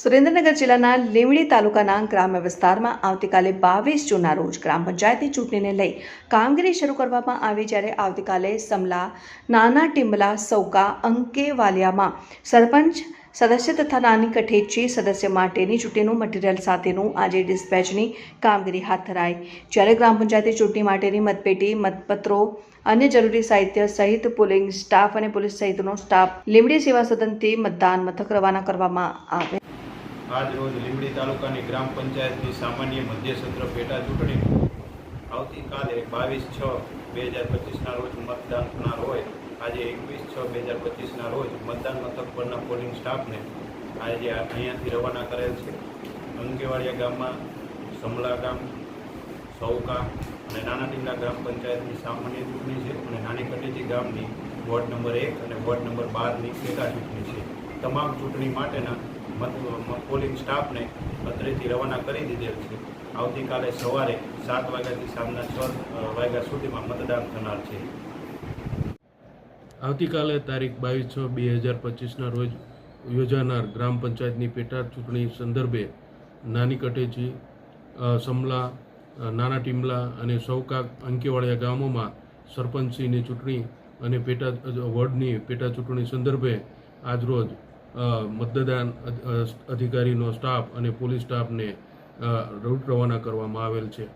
સુરેન્દ્રનગર જિલ્લાના લીંબડી તાલુકાના ગ્રામ્ય વિસ્તારમાં આવતીકાલે બાવીસ જૂનના રોજ ગ્રામ પંચાયતની ચૂંટણીને લઈ કામગીરી શરૂ કરવામાં આવી જ્યારે આવતીકાલે સમલા, નાના ટીમ્બલા સૌકા, અંકેવાલિયામાં સરપંચ, સદસ્ય તથા નાની કઠેચી સદસ્ય માટેની ચૂંટણીનું મટીરીયલ સાથેનું આજે ડિસ્પેચની કામગીરી હાથ ધરાઈ. જ્યારે ગ્રામ પંચાયતની ચૂંટણી માટેની મતપેટી, મતપત્રો, અન્ય જરૂરી સાહિત્ય સહિત પોલિંગ સ્ટાફ અને પોલીસ સહિતનો સ્ટાફ લીંબડી સેવા સદનથી મતદાન મથક રવાના કરવામાં આવે આજ રોજ લીંબડી તાલુકાની ગ્રામ પંચાયતની સામાન્ય મધ્ય સત્ર પેટા ચૂંટણી આવતીકાલે બાવીસ છ બે હજાર પચીસના રોજ મતદાન થનાર હોય. આજે એકવીસ છ બે હજાર પચીસના રોજ મતદાન મથક પરના પોલિંગ સ્ટાફને આજે અહીંયાથી રવાના કરેલ છે. અંકેવાડિયા ગામમાં સમલા ગામ, સૌકા અને નાના ટીંગા ગ્રામ પંચાયતની સામાન્ય ચૂંટણી છે અને નાની કટેજી ગામની વોર્ડ નંબર એક અને વોર્ડ નંબર બારની પેટા ચૂંટણી છે. તમામ ચૂંટણી માટેના પોલિંગ સ્ટાફને અત્રેથી રવાના કરી દીધેલ છે. આવતીકાલે સવારે સાત વાગ્યાથી સાંજના છ વાગ્યા સુધીમાં મતદાન થનાર છે. આવતીકાલે તારીખ બાવીસ છ બે હજાર પચીસના રોજ યોજાનાર ગ્રામ પંચાયતની પેટા ચૂંટણી સંદર્ભે નાની કટેચી સમલા નાના ટીમલા અને સૌકા અંકેવાળિયા ગામોમાં સરપંચની ચૂંટણી અને પેટા વોર્ડની પેટા ચૂંટણી સંદર્ભે આજરોજ મતદાન અધિકારીનો સ્ટાફ અને પોલીસ સ્ટાફને રૂટ રવાના કરવામાં આવેલ છે.